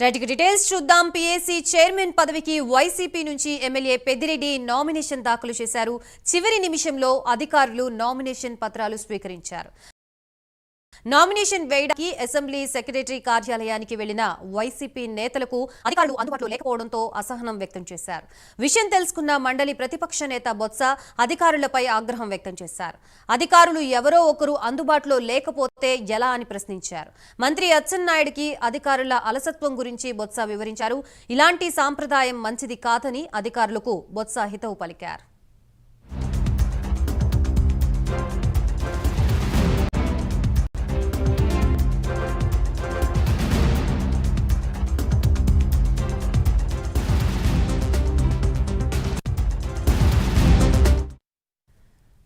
Right details చూద్దాం. PAC chairman పదవికి YCP నుంచి ఎమ్మెల్యే పెద్దిరెడ్డి నామినేషన్ దాఖలు చేశారు. చివరి నిమిషంలో అధికారులు నామినేషన్ పత్రాలు స్వీకరించారు. నామినేషన్ వేయడానికి అసెంబ్లీ సెక్రటరీ కార్యాలయానికి వెళ్ళిన వైసీపీ నేతలకు అధికారులు అందుబాటులో లేకపోవడంతో అసహనం వ్యక్తం చేశారు. విషయం తెలుసుకున్న మండలి ప్రతిపక్ష నేత బొత్స అధికారులపై ఆగ్రహం వ్యక్తం చేశారు. అధికారులు ఎవరో ఒకరు అందుబాటులో లేకపోతే ఎలా అని ప్రశ్నించారు. మంత్రి అచ్చెన్నాయుడికి అధికారుల అలసత్వం గురించి బొత్స వివరించారు. ఇలాంటి సాంప్రదాయం మంచిది కాదని అధికారులకు బొత్స హితవు పలికారు.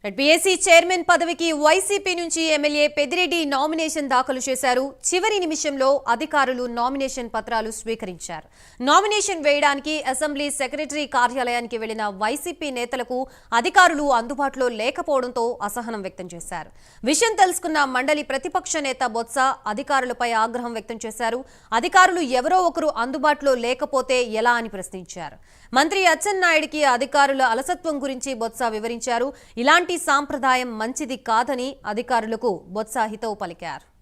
బీఎస్సీ చైర్మన్ పదవికి వైసీపీ నుంచి ఎమ్మెల్యే పెద్దిరెడ్డి నామినేషన్ దాఖలు చేశారు. చివరి నిమిషంలో అధికారులు నామినేషన్ పత్రాలు స్వీకరించారు. నామినేషన్ వేయడానికి అసెంబ్లీ సెక్రటరీ కార్యాలయానికి వెళ్ళిన వైసీపీ నేతలకు అధికారులు అందుబాటులో లేకపోవడంతో అసహనం వ్యక్తం చేశారు. విషయం తెలుసుకున్న మండలి ప్రతిపక్ష నేత బొత్స అధికారులపై ఆగ్రహం వ్యక్తం చేశారు. అధికారులు ఎవరో ఒకరు అందుబాటులో లేకపోతే ఎలా అని ప్రశ్నించారు. మంత్రి అచ్చెన్నాయుడికి అధికారుల అలసత్వం గురించి బొత్స వివరించారు. ఇలాంటి సాంప్రదాయం మంచిది కాదని అధికారులకు బొత్సాహితో పలికారు.